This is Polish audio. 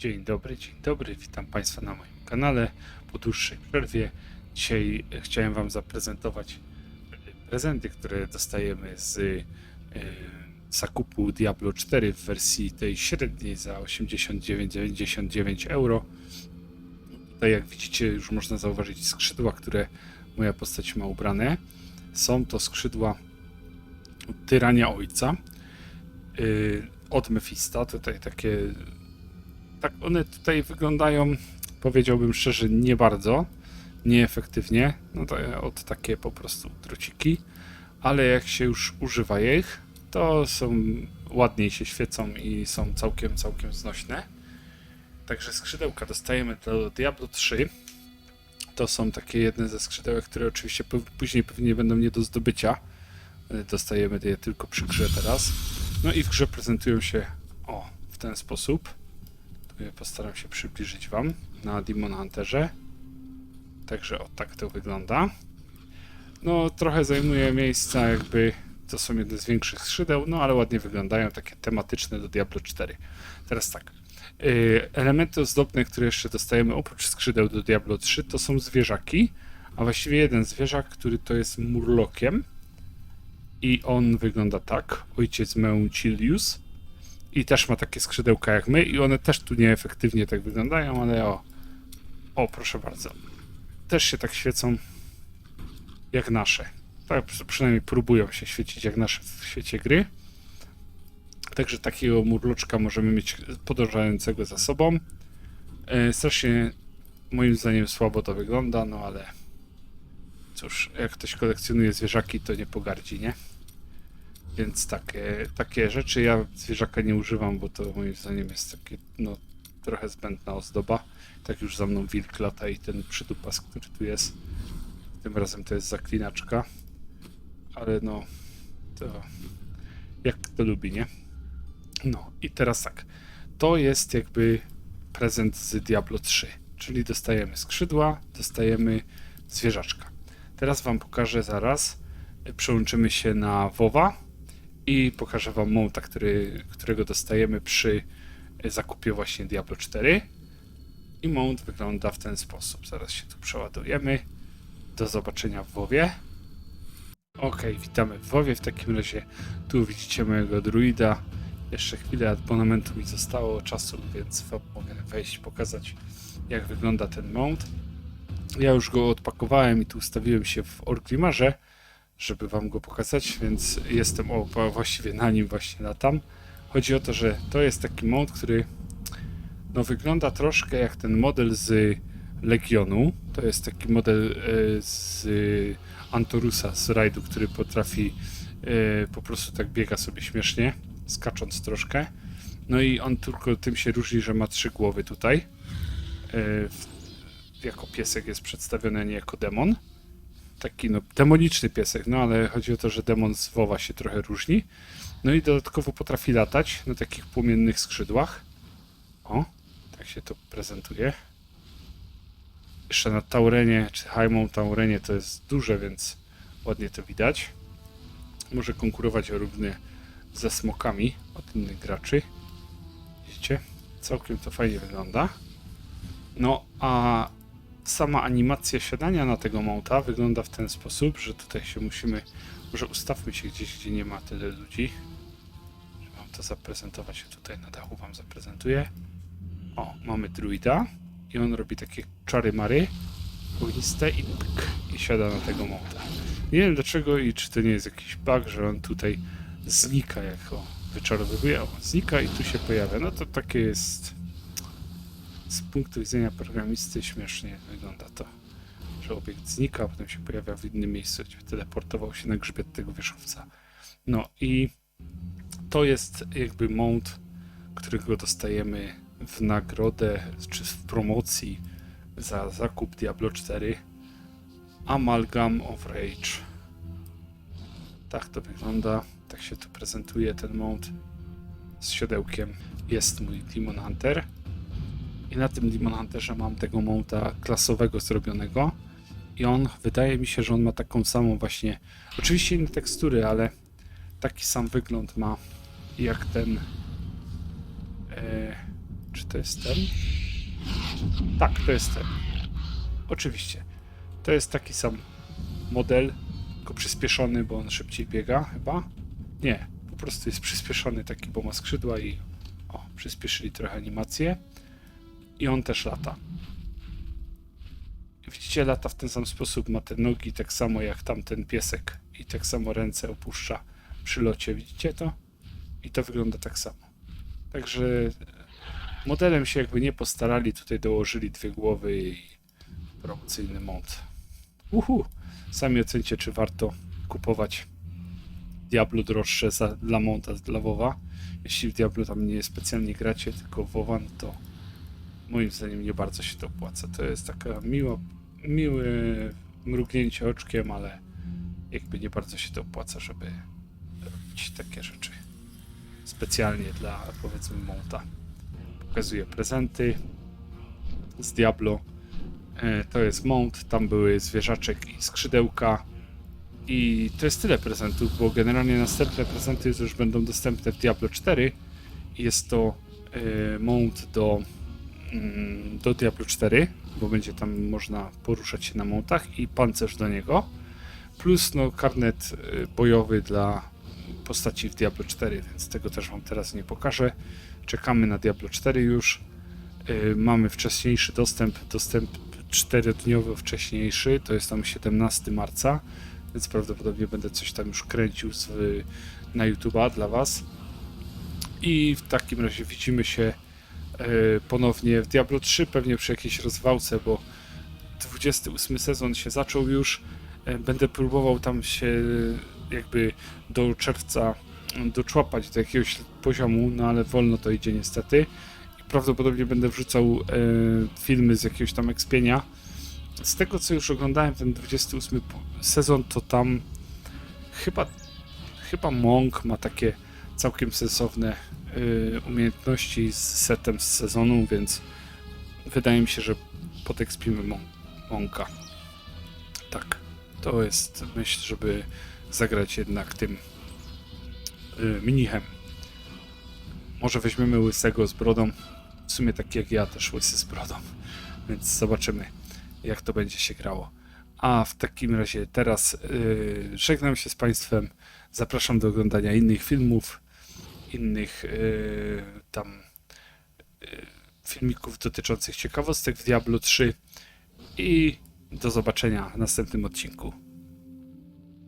Dzień dobry, dzień dobry. Witam Państwa na moim kanale po dłuższej przerwie. Dzisiaj e, chciałem Wam zaprezentować e, prezenty, które dostajemy z e, zakupu Diablo 4 w wersji tej średniej za 89,99 euro. Tutaj jak widzicie już można zauważyć skrzydła, które moja postać ma ubrane. Są to skrzydła Tyrania Ojca yy, od Mefista. Tutaj takie tak one tutaj wyglądają, powiedziałbym szczerze, nie bardzo, nieefektywnie. No to od takie po prostu trociki, ale jak się już używa ich, to są ładniej się świecą i są całkiem, całkiem znośne. Także skrzydełka dostajemy do Diablo 3. To są takie jedne ze skrzydełek, które oczywiście później pewnie będą nie do zdobycia. Y, Dostajemy je tylko przy grze teraz. No i w grze prezentują się o w ten sposób. Postaram się przybliżyć Wam na Demon Hunterze. Także o tak to wygląda. No trochę zajmuje miejsca jakby to są jedne z większych skrzydeł, no ale ładnie wyglądają, takie tematyczne do Diablo 4. Teraz tak. Yy, elementy ozdobne, które jeszcze dostajemy oprócz skrzydeł do Diablo 3 to są zwierzaki, a właściwie jeden zwierzak, który to jest murlokiem i on wygląda tak, ojciec Meucilius i też ma takie skrzydełka jak my i one też tu nieefektywnie tak wyglądają, ale o, o proszę bardzo, też się tak świecą jak nasze. Tak przy- przynajmniej próbują się świecić jak nasze w świecie gry. Także takiego murloczka możemy mieć podążającego za sobą. E, strasznie moim zdaniem słabo to wygląda, no ale cóż, jak ktoś kolekcjonuje zwierzaki, to nie pogardzi, nie? Więc takie, takie rzeczy ja zwierzaka nie używam, bo to moim zdaniem jest takie, no, trochę zbędna ozdoba. Tak już za mną wilk lata i ten przydupas, który tu jest. Tym razem to jest zaklinaczka. Ale no, to jak kto lubi, nie? No i teraz tak. To jest jakby prezent z Diablo 3. Czyli dostajemy skrzydła, dostajemy zwierzaczka. Teraz wam pokażę zaraz. Przełączymy się na WoWa i pokażę wam mołta, który, którego dostajemy przy zakupie właśnie Diablo 4. I mount wygląda w ten sposób. Zaraz się tu przeładujemy. Do zobaczenia w WoWie. Ok, witamy w WoWie. W takim razie tu widzicie mojego druida. Jeszcze chwilę abonamentu mi zostało czasu, więc wam mogę wejść, pokazać jak wygląda ten mount. Ja już go odpakowałem i tu ustawiłem się w Orgrimarze, żeby wam go pokazać, więc jestem o, właściwie na nim właśnie latam. Chodzi o to, że to jest taki mount, który no wygląda troszkę jak ten model z Legionu. To jest taki model e, z Antorusa, z rajdu, który potrafi e, po prostu tak biega sobie śmiesznie, skacząc troszkę. No i on tylko tym się różni, że ma trzy głowy tutaj. E, jako piesek jest przedstawiony, nie jako demon. Taki no, demoniczny piesek, no ale chodzi o to, że demon z WoWa się trochę różni. No i dodatkowo potrafi latać na takich płomiennych skrzydłach. O, tak się to prezentuje. Jeszcze na Taurenie, czy Highmount Taurenie to jest duże, więc ładnie to widać. Może konkurować równie ze smokami od innych graczy. Widzicie? Całkiem to fajnie wygląda. No, a sama animacja siadania na tego mounta wygląda w ten sposób, że tutaj się musimy... Może ustawmy się gdzieś, gdzie nie ma tyle ludzi. Żeby wam to zaprezentować. Tutaj na dachu wam zaprezentuję. O, mamy druida i on robi takie czary mary ogniste i i siada na tego mołta. Nie wiem dlaczego i czy to nie jest jakiś bug, że on tutaj znika jako wyczarowywuje, o, znika i tu się pojawia. No to takie jest z punktu widzenia programisty śmiesznie wygląda to, że obiekt znika, a potem się pojawia w innym miejscu, gdzie teleportował się na grzbiet tego wierzchowca. No i to jest jakby mount, którego dostajemy w nagrodę czy w promocji za zakup Diablo 4 Amalgam of Rage. Tak to wygląda, tak się tu prezentuje ten mount z siodełkiem. Jest mój Demon Hunter i na tym Demon Hunterze mam tego mounta klasowego zrobionego i on, wydaje mi się, że on ma taką samą właśnie, oczywiście inne tekstury, ale taki sam wygląd ma jak ten e, czy to jest ten? Tak, to jest ten. Oczywiście. To jest taki sam model, tylko przyspieszony, bo on szybciej biega chyba. Nie, po prostu jest przyspieszony taki, bo ma skrzydła i o, przyspieszyli trochę animację. I on też lata. Widzicie, lata w ten sam sposób, ma te nogi tak samo jak tamten piesek i tak samo ręce opuszcza przy locie, widzicie to? I to wygląda tak samo. Także modelem się jakby nie postarali, tutaj dołożyli dwie głowy i promocyjny mont. Uhu! Sami ocencie, czy warto kupować Diablo droższe za, dla monta dla WoWa. Jeśli w Diablo tam nie specjalnie gracie, tylko WoWa, no to moim zdaniem nie bardzo się to opłaca. To jest taka miła, miłe mrugnięcie oczkiem, ale jakby nie bardzo się to opłaca, żeby robić takie rzeczy specjalnie dla powiedzmy monta. Pokazuję prezenty z Diablo. E, To jest mount, tam były zwierzaczek i skrzydełka. I to jest tyle prezentów, bo generalnie następne prezenty już będą dostępne w Diablo 4. I Jest to e, mount do, do Diablo 4, bo będzie tam można poruszać się na mountach i pancerz do niego. Plus no, karnet e, bojowy dla postaci w Diablo 4, więc tego też Wam teraz nie pokażę. Czekamy na Diablo 4 już. Yy, mamy wcześniejszy dostęp, dostęp 4-dniowy wcześniejszy, to jest tam 17 marca, więc prawdopodobnie będę coś tam już kręcił z, na YouTube'a dla Was. I w takim razie widzimy się ponownie w Diablo 3, pewnie przy jakiejś rozwałce, bo 28 sezon się zaczął już. Yy, Będę próbował tam się jakby do czerwca doczłapać do jakiegoś poziomu, no ale wolno to idzie niestety. I prawdopodobnie będę wrzucał e, filmy z jakiegoś tam ekspienia. Z tego co już oglądałem ten 28 po- sezon, to tam chyba chyba Monk ma takie całkiem sensowne e, umiejętności z setem z sezonu, więc wydaje mi się, że podekspimy Mon- Monka. Tak, to jest myśl, żeby zagrać jednak tym y, mnichem. Może weźmiemy łysego z brodą. W sumie tak jak ja też łysy z brodą. Więc zobaczymy, jak to będzie się grało. A w takim razie teraz y, żegnam się z Państwem. Zapraszam do oglądania innych filmów, innych y, tam y, filmików dotyczących ciekawostek w Diablo 3 i do zobaczenia w następnym odcinku.